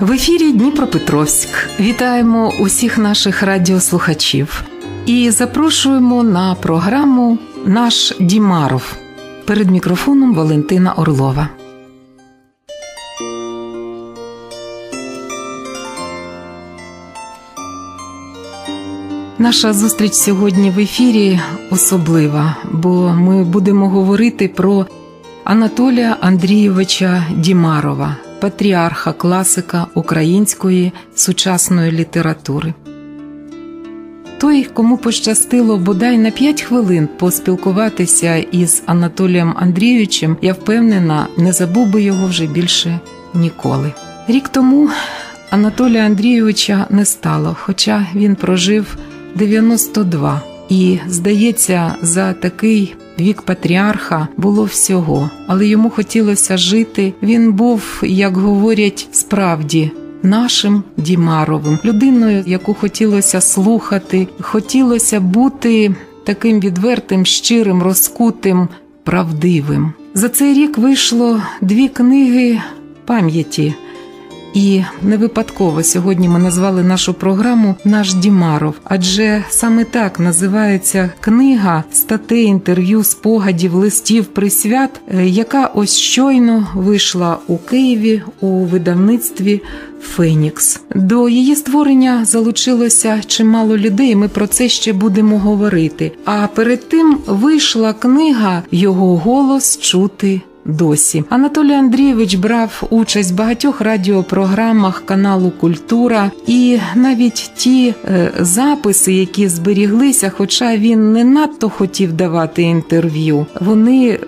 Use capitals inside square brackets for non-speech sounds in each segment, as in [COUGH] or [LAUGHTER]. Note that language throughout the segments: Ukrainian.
В ефірі Дніпропетровськ. Вітаємо усіх наших радіослухачів і запрошуємо на програму Наш Дімаров перед мікрофоном Валентина Орлова. Наша зустріч сьогодні в ефірі особлива, бо ми будемо говорити про Анатолія Андрійовича Дімарова, патріарха класика української сучасної літератури. Той, кому пощастило бодай на 5 хвилин поспілкуватися із Анатолієм Андрійовичем, я впевнена, не забув би його вже більше ніколи. Рік тому Анатолія Андрійовича не стало, хоча він прожив 92. І, здається, за такий вік патріарха було всього, але йому хотілося жити. Він був, як говорять, справді. Нашим Дімаровим, людиною, яку хотілося слухати, хотілося бути таким відвертим, щирим, розкутим, правдивим. За цей рік вийшло дві книги пам'яті. І не випадково сьогодні ми назвали нашу програму Наш Дімаров, адже саме так називається книга статей, інтерв'ю, спогадів, листів, присвят, е, яка ось щойно вийшла у Києві у видавництві. Фенікс до її створення залучилося чимало людей. Ми про це ще будемо говорити. А перед тим вийшла книга Його голос чути досі. Анатолій Андрійович брав участь в багатьох радіопрограмах каналу Культура і навіть ті е, записи, які зберіглися, хоча він не надто хотів давати інтерв'ю, вони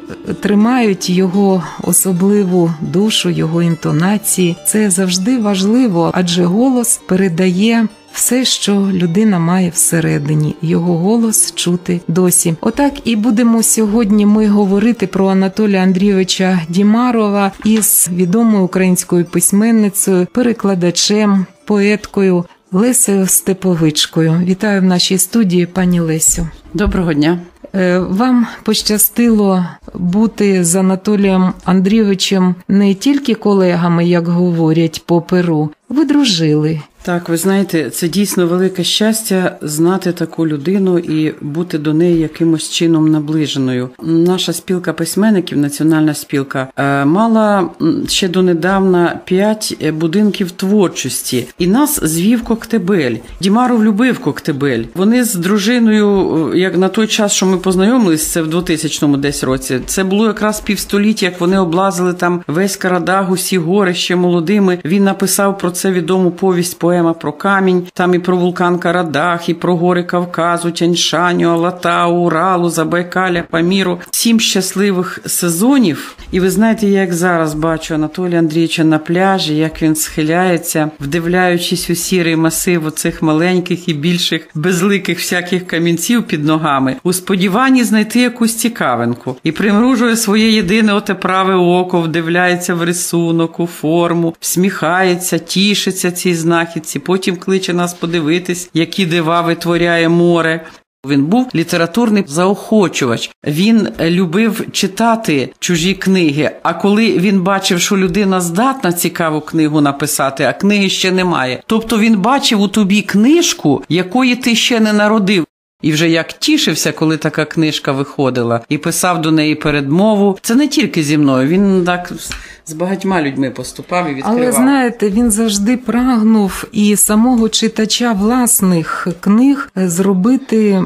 тримають його особливу душу, його інтонації. Це завжди важливо, адже голос передає все, що людина має всередині, його голос чути досі. Отак і будемо сьогодні. Ми говорити про Анатолія Андрійовича Дімарова із відомою українською письменницею, перекладачем, поеткою Лесею Степовичкою. Вітаю в нашій студії, пані Лесю. Доброго дня. Е, вам пощастило бути з Анатолієм Андрійовичем не тільки колегами, як говорять по перу. Ви дружили. Так, ви знаєте, це дійсно велике щастя знати таку людину і бути до неї якимось чином наближеною. Наша спілка письменників, національна спілка, е, мала ще донедавна п'ять е, будинків творчості, і нас звів Коктебель. Дімаров любив Коктебель. Вони з дружиною, як на той час, що ми познайомились, це в 2000-му десь році. Це було якраз півстоліття, як вони облазили там весь Карадаг, усі гори ще молодими. Він написав про це відому повість поема про камінь. Там і про вулкан Карадах, і про гори Кавказу, Тяньшаню, Алатау, Уралу, Забайкаля, Паміру. Сім щасливих сезонів. І ви знаєте, я як зараз бачу Анатолія Андрійовича на пляжі, як він схиляється, вдивляючись у сірий масив оцих маленьких і більших безликих всяких камінців під ногами, у сподіванні знайти якусь цікавинку і примружує своє єдине оте праве око, вдивляється в рисунок, у форму, всміхається, тішиться цій знахідці. Потім кличе нас подивитись, які дива витворяє море. Він був літературний заохочувач. Він любив читати чужі книги. А коли він бачив, що людина здатна цікаву книгу написати, а книги ще немає. Тобто він бачив у тобі книжку, якої ти ще не народив. І вже як тішився, коли така книжка виходила, і писав до неї передмову. Це не тільки зі мною. Він так з багатьма людьми поступав і відкривав. Але знаєте, він завжди прагнув і самого читача власних книг зробити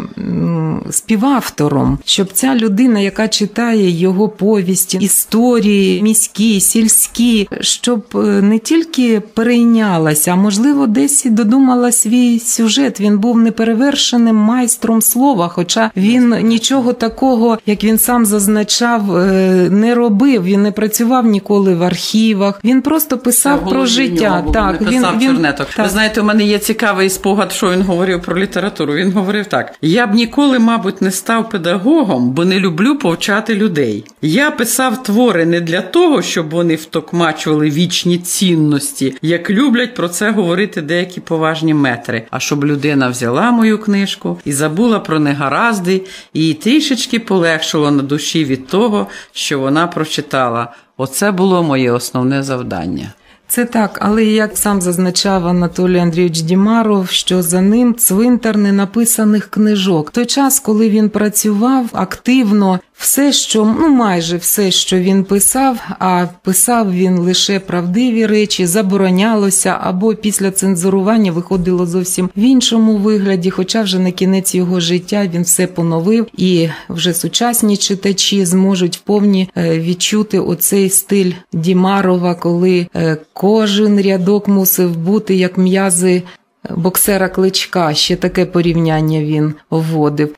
співавтором, щоб ця людина, яка читає його повісті, історії, міські, сільські, щоб е, не тільки перейнялася, а можливо, десь і додумала свій сюжет. Він був неперевершеним майстром слова, хоча він нічого такого, як він сам зазначав, е, не робив. Він не працював ніколи в архівах. Він просто писав про життя. Нього, так він писав він, чернеток. Так. Ви знаєте, у мене є цікавий спогад, що він говорив про літературу. Він говорив так: я б ніколи, мабуть, не став педагогом, бо не люблю повчати людей. Я писав твори не для того, щоб вони втокмачували вічні цінності, як люблять про це говорити деякі поважні метри. А щоб людина взяла мою книжку і забула про негаразди, і трішечки полегшило на душі від того, що вона прочитала. Оце було моє основне завдання. Це так, але як сам зазначав Анатолій Андрійович Дімаров, що за ним цвинтар ненаписаних книжок. Той час, коли він працював активно, все, що ну майже все, що він писав, а писав він лише правдиві речі, заборонялося або після цензурування виходило зовсім в іншому вигляді. Хоча вже на кінець його життя він все поновив, і вже сучасні читачі зможуть вповні е, відчути оцей стиль Дімарова, коли е, кожен рядок мусив бути як м'язи боксера кличка. Ще таке порівняння він вводив.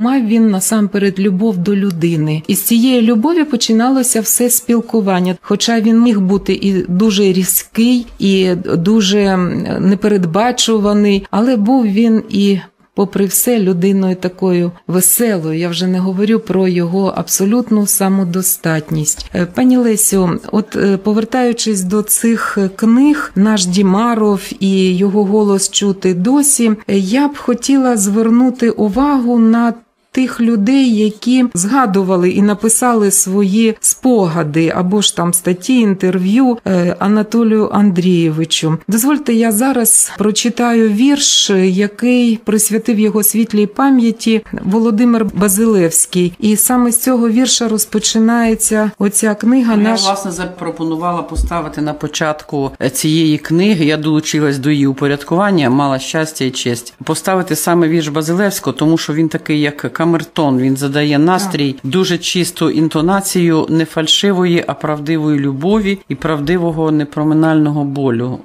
Мав він насамперед любов до людини, і з цієї любові починалося все спілкування. Хоча він міг бути і дуже різкий, і дуже непередбачуваний, але був він і. Попри все, людиною такою веселою, я вже не говорю про його абсолютну самодостатність. Е, пані Лесю, от е, повертаючись до цих книг, наш Дімаров і його голос чути досі, я б хотіла звернути увагу на тих людей, які згадували і написали свої спогади або ж там статті інтерв'ю е, Анатолію Андрійовичу. Дозвольте, я зараз прочитаю вірш, який присвятив його світлій пам'яті Володимир Базилевський, і саме з цього вірша розпочинається оця книга. Я наш... власне запропонувала поставити на початку цієї книги. Я долучилась до її упорядкування, мала щастя і честь поставити саме вірш Базилевського, тому що він такий, як камертон. Він задає настрій, дуже чисту інтонацію не фальшивої, а правдивої любові і правдивого непроминального болю.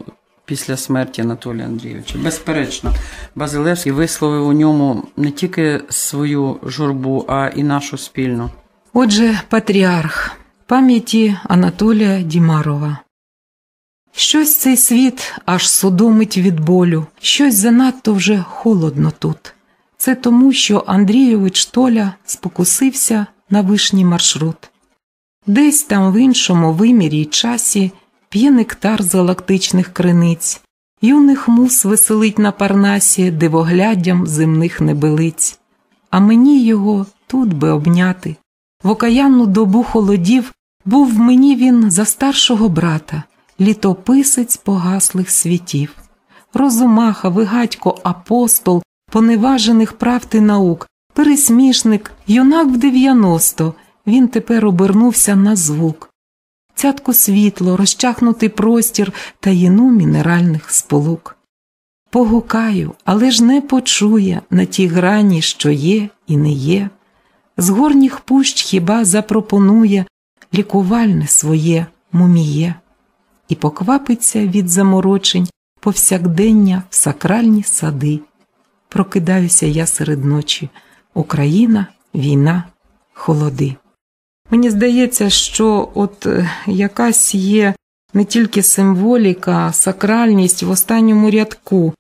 Після смерті Анатолія Андрійовича. Безперечно, Базилевський висловив у ньому не тільки свою журбу, а і нашу спільну. Отже, патріарх пам'яті Анатолія Дімарова. Щось цей світ аж судомить від болю, щось занадто вже холодно тут. Це тому, що Андрійович Толя спокусився на вишній маршрут. Десь там в іншому вимірі й часі п'є нектар з галактичних криниць, юних мус веселить на парнасі дивогляддям земних небелиць, а мені його тут би обняти. В окаянну добу холодів був мені він за старшого брата, літописець погаслих світів. Розумаха, вигадько, апостол, поневажених прав ти наук, пересмішник, юнак в дев'яносто, він тепер обернувся на звук. Цятко світло, розчахнутий простір таїну мінеральних сполук. Погукаю, але ж не почує на тій грані, що є і не є. З горніх пущ хіба запропонує лікувальне своє муміє, і поквапиться від заморочень повсякдення в сакральні сади прокидаюся я серед ночі. Україна, війна, холоди. Мені здається, що от е, якась є не тільки символіка, сакральність в останньому рядку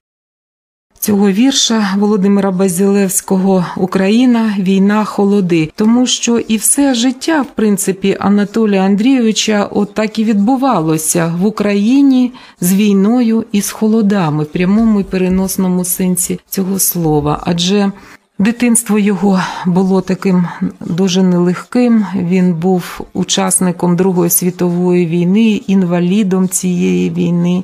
цього вірша Володимира Базілевського Україна, війна, холоди, тому що і все життя, в принципі, Анатолія Андрійовича от і відбувалося в Україні з війною і з холодами в прямому і переносному сенсі цього слова. Адже Дитинство його було таким дуже нелегким. Він був учасником Другої світової війни, інвалідом цієї війни.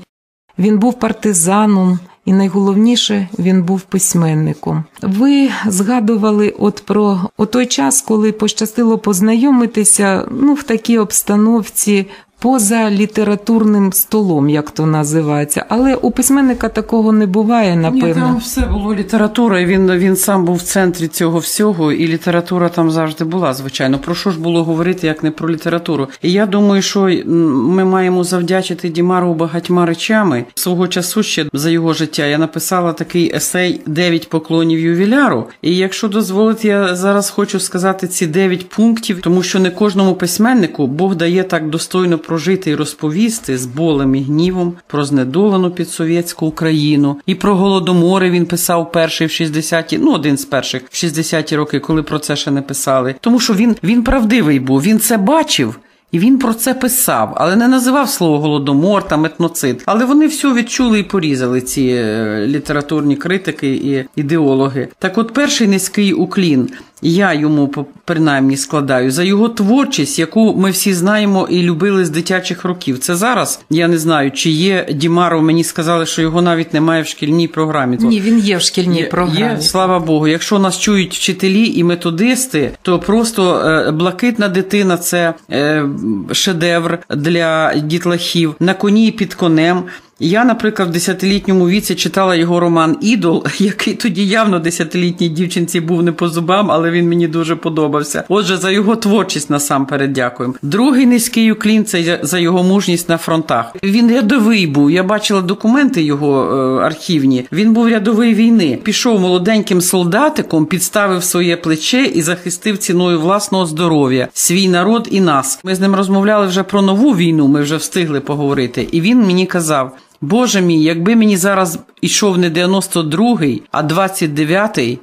Він був партизаном, і найголовніше він був письменником. Ви згадували от про той час, коли пощастило познайомитися ну, в такій обстановці поза літературним столом, як то називається. Але у письменника такого не буває, напевно. Ні, там все було література, і він він сам був в центрі цього всього, і література там завжди була, звичайно. Про що ж було говорити, як не про літературу? І я думаю, що ми маємо завдячити Дімару багатьма речами. Свого часу ще за його життя я написала такий есей Дев'ять поклонів ювіляру. І якщо дозволить, я зараз хочу сказати ці дев'ять пунктів, тому що не кожному письменнику Бог дає так достойно прожити і розповісти з болем і гнівом про знедолену підсовєтську Україну і про голодомори він писав перший в 60-ті, ну один з перших в 60-ті роки, коли про це ще не писали. Тому що він, він правдивий був, він це бачив. І він про це писав, але не називав слово голодомор та етноцид. Але вони все відчули і порізали ці е, літературні критики і ідеологи. Так, от перший низький уклін Я йому принаймні складаю за його творчість, яку ми всі знаємо і любили з дитячих років. Це зараз я не знаю, чи є Дімаров. Мені сказали, що його навіть немає в шкільній програмі. Ні, він є в шкільній Є, програмі. є, слава Богу. Якщо нас чують вчителі і методисти, то просто е, блакитна дитина це е, шедевр для дітлахів. На коні під конем. Я, наприклад, в десятилітньому віці читала його роман Ідол, [LAUGHS] який тоді явно десятилітній дівчинці був не по зубам, але він мені дуже подобався. Отже, за його творчість насамперед дякуємо. Другий низький уклін це за його мужність на фронтах. Він рядовий був. Я бачила документи його е, архівні. Він був рядовий війни. Пішов молоденьким солдатиком, підставив своє плече і захистив ціною власного здоров'я, свій народ і нас. Ми з ним розмовляли вже про нову війну. Ми вже встигли поговорити. І він мені казав. Боже мій, якби мені зараз ішов не 92-й, а 29-й,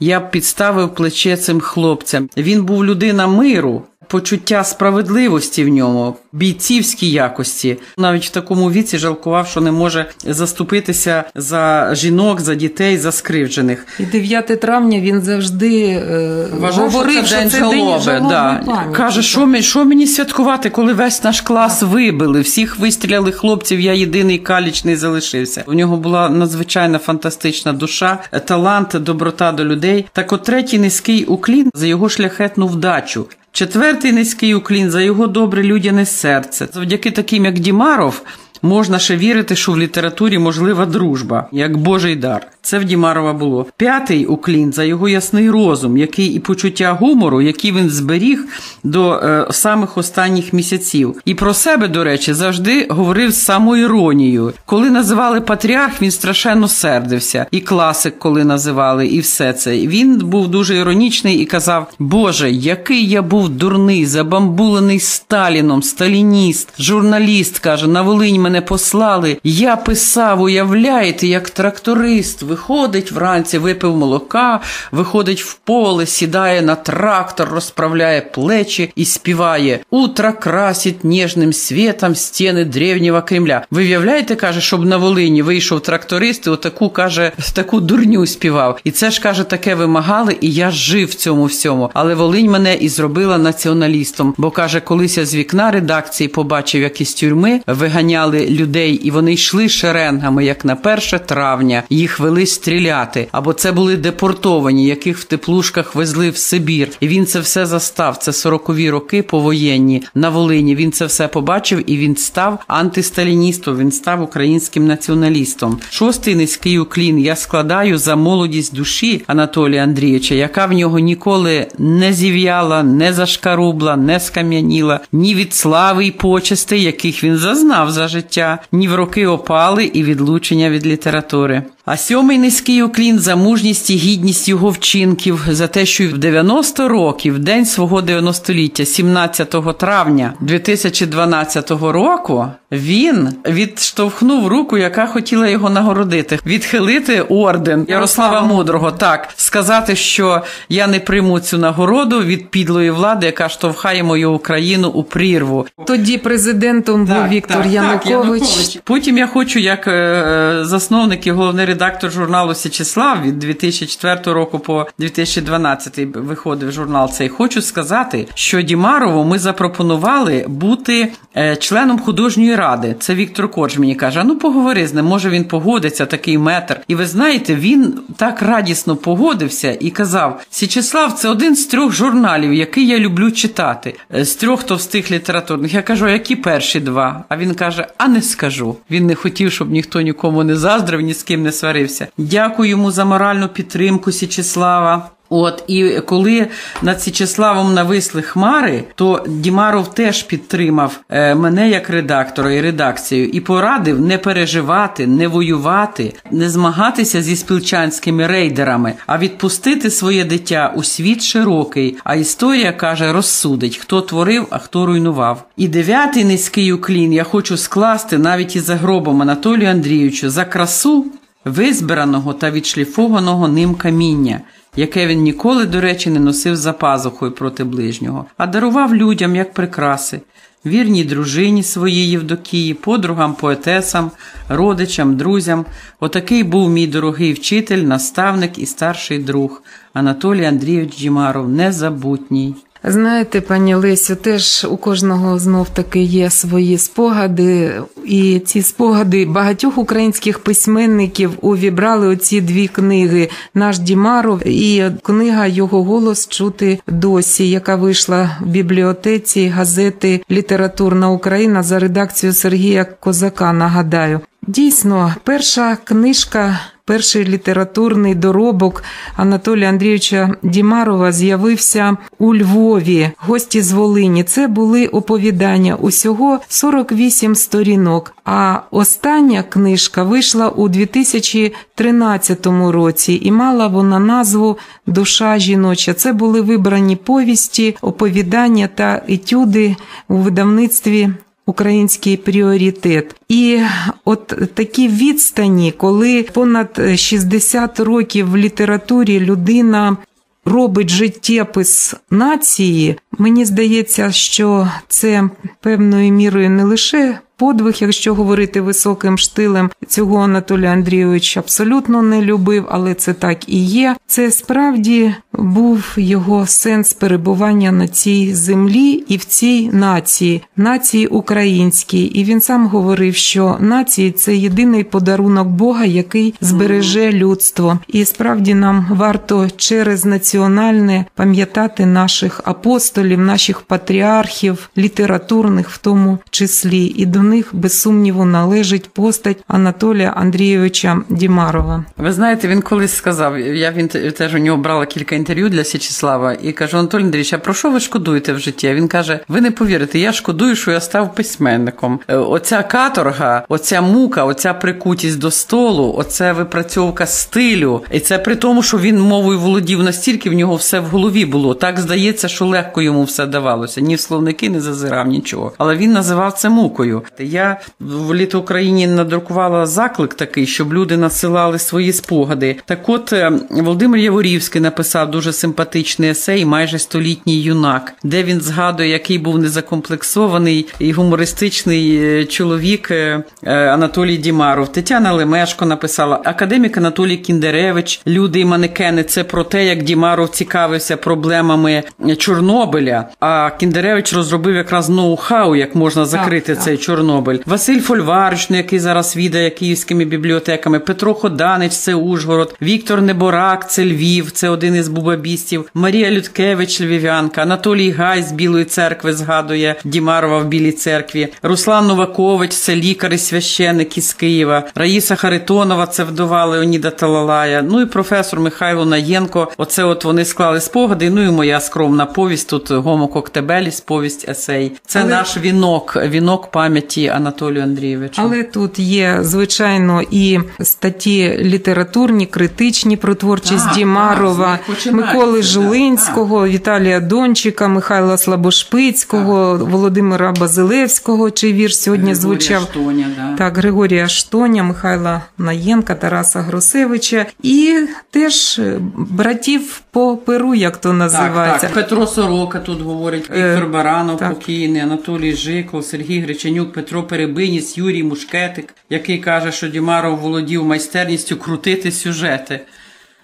я б підставив плече цим хлопцям. Він був людина миру, почуття справедливості в ньому, бійцівські якості. Навіть в такому віці жалкував, що не може заступитися за жінок, за дітей, за скривджених. І 9 травня він завжди е, говорив, що це день жалоби да. Каже, що, ми- що мені святкувати, коли весь наш клас вибили, всіх вистріляли хлопців, я єдиний калічний залишився. У нього була надзвичайна фантастична душа, талант, доброта до людей. Так от третій низький уклін за його шляхетну вдачу. Четвертий низький уклін за його добре людяне серце. Завдяки таким, як Дімаров, можна ще вірити, що в літературі можлива дружба, як Божий дар. Це в Дімарова було. П'ятий уклін за його ясний розум, який і почуття гумору, які він зберіг до е, самих останніх місяців. І про себе, до речі, завжди говорив з самоіронією. Коли називали патріарх, він страшенно сердився. І класик, коли називали, і все це. Він був дуже іронічний і казав: Боже, який я був дурний, забамбулений Сталіном, сталініст, журналіст каже, на Волинь мене послали. Я писав, уявляєте, як тракторист виходить вранці, випив молока, виходить в поле, сідає на трактор, розправляє плечі і співає Утро красить ніжним світом стіни древнього Кремля. Ви уявляєте, каже, щоб на Волині вийшов тракторист і отаку каже, таку дурню співав. І це ж каже, таке вимагали, і я жив в цьому всьому. Але Волинь мене і зробила націоналістом. Бо каже, колись я з вікна редакції побачив, як із тюрми виганяли людей, і вони йшли шеренгами, як на 1 травня. Їх вели стріляти. Або це були депортовані, яких в теплушках везли в Сибір. І він це все застав. Це 40-ві роки повоєнні на Волині. Він це все побачив і він став антисталіністом. Він став українським націоналістом. Шостий низький уклін я складаю за молодість душі Анатолія Андрійовича, яка в нього ніколи не зів'яла, не зашкарубла, не скам'яніла, ні від слави й почестей, яких він зазнав за життя, ні в роки опали і відлучення від літератури. А сьомий низький уклін за мужність і гідність його вчинків, за те, що в 90 років, день свого 90-ліття, 17 травня 2012 року, він відштовхнув руку, яка хотіла його нагородити, відхилити орден Ярослава Мудрого. Так, сказати, що я не прийму цю нагороду від підлої влади, яка штовхає мою Україну у прірву. Тоді президентом був Віктор Янукович. Потім я хочу, як е, засновник і головний редактор журналу Січеслав від 2004 року по 2012 виходив журнал цей. Хочу сказати, що Дімарову ми запропонували бути е, членом художньої ради. Це Віктор Корж мені каже: ну поговори з ним, може він погодиться, такий метр. І ви знаєте, він так радісно погодився і казав: Січеслав, це один з трьох журналів, який я люблю читати, е, з трьох товстих літературних. Я кажу, які перші два? А він каже: А не скажу. Він не хотів, щоб ніхто нікому не заздрив, ні з ким не сварився. Дякую йому за моральну підтримку Січеслава. От і коли над Січеславом нависли хмари, то Дімаров теж підтримав е, мене як редактора і редакцію і порадив не переживати, не воювати, не змагатися зі спілчанськими рейдерами, а відпустити своє дитя у світ широкий. А історія каже, розсудить, хто творив, а хто руйнував. І дев'ятий низький уклін я хочу скласти навіть із за гробом Анатолію Андрійовичу за красу визбираного та відшліфованого ним каміння яке він ніколи, до речі, не носив за пазухою проти ближнього, а дарував людям як прикраси. вірній дружині своїй Євдокії, подругам, поетесам, родичам, друзям. Отакий був мій дорогий вчитель, наставник і старший друг Анатолій Андрійович Дімаров, незабутній. Знаєте, пані Лесю, теж у кожного знов таки є свої спогади, і ці спогади багатьох українських письменників увібрали оці дві книги Наш Дімаров і книга Його голос чути досі, яка вийшла в бібліотеці газети Літературна Україна за редакцією Сергія Козака. Нагадаю, дійсно, перша книжка перший літературний доробок Анатолія Андрійовича Дімарова з'явився у Львові. Гості з Волині. Це були оповідання усього 48 сторінок. А остання книжка вийшла у 2013 році і мала вона назву Душа жіноча. Це були вибрані повісті, оповідання та етюди у видавництві український пріоритет. І от такі відстані, коли понад 60 років в літературі людина робить життєпис нації, мені здається, що це певною мірою не лише подвиг, якщо говорити високим штилем, цього Анатолій Андрійович абсолютно не любив, але це так і є. Це справді був його сенс перебування на цій землі і в цій нації, нації українській. І він сам говорив, що нації це єдиний подарунок Бога, який збереже людство. І справді нам варто через національне пам'ятати наших апостолів, наших патріархів, літературних в тому числі. І до них без сумніву належить постать Анатолія Андрійовича Дімарова. Ви знаєте, він колись сказав. Я він теж у нього брала кілька інтерв'ю для Січислава і кажу: Анатолій Андрійович, а про що ви шкодуєте в житті? Він каже: Ви не повірите, я шкодую, що я став письменником. Е, оця каторга, оця мука, оця прикутість до столу, оця випрацьовка стилю, і це при тому, що він мовою володів настільки в нього все в голові було. Так здається, що легко йому все давалося. Ні в словники не зазирав нічого. Але він називав це мукою. Я в літо Україні надрукувала заклик такий, щоб люди насилали свої спогади. Так, от е, Володимир Яворівський написав дуже симпатичний есей, майже столітній юнак, де він згадує, який був незакомплексований і гумористичний е, чоловік е, Анатолій Дімаров. Тетяна Лемешко написала академік Анатолій Кіндеревич, люди і манекени. Це про те, як Дімаров цікавився проблемами Чорнобиля. А Кіндеревич розробив якраз ноу-хау, як можна закрити так, цей так. Чорнобиль. Чорнобиль, Василь Фольварич, який зараз відає київськими бібліотеками, Петро Ходанич, це Ужгород, Віктор Неборак, це Львів, це один із бубабістів, Марія Людкевич, Львів'янка, Анатолій Гай з Білої церкви згадує Дімарова в Білій церкві, Руслан Новакович, це лікар і священник із Києва, Раїса Харитонова, це вдова Леоніда Талалая. Ну і професор Михайло Наєнко. Оце от вони склали спогади. Ну і моя скромна повість. Тут Гомо Коктебеліс, повість есей. Це Але... наш вінок, вінок пам'яті Анатолію Андрійовичу. Але тут є звичайно і статті літературні, критичні про творчість так, Дімарова, так, Миколи Жилинського, так. Віталія Дончика, Михайла Слабошпицького, Володимира Базилевського, чий вірш сьогодні Григорія звучав Штоня, да. так, Григорія Штоня, Михайла Наєнка, Тараса Гросевича і теж братів по перу, як то називається. Так, так. Петро Сорока тут говорить, Віктор е, Баранов, покійний, Анатолій Жиков, Сергій Греченюк, Петро Перебиніс, Юрій Мушкетик, який каже, що Дімаров володів майстерністю крутити сюжети.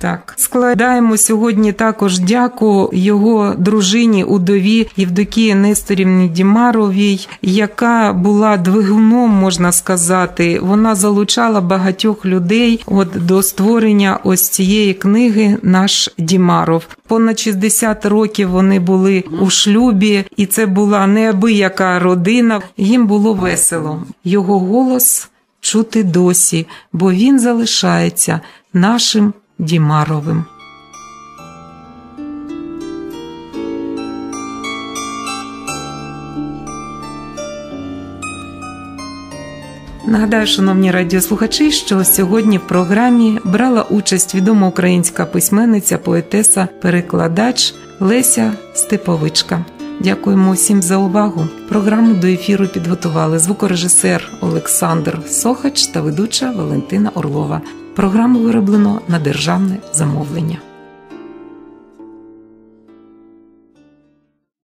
Так, складаємо сьогодні також дяку його дружині удові Євдокії Несторівні Дімаровій, яка була двигуном, можна сказати. Вона залучала багатьох людей от до створення ось цієї книги Наш Дімаров. Понад 60 років вони були у шлюбі, і це була неабияка родина. Їм було весело. Його голос чути досі, бо він залишається нашим. Дімаровим. Нагадаю, шановні радіослухачі, що сьогодні в програмі брала участь відома українська письменниця, поетеса, перекладач Леся Степовичка. Дякуємо усім за увагу. Програму до ефіру підготували звукорежисер Олександр Сохач та ведуча Валентина Орлова. Програму вироблено на державне замовлення.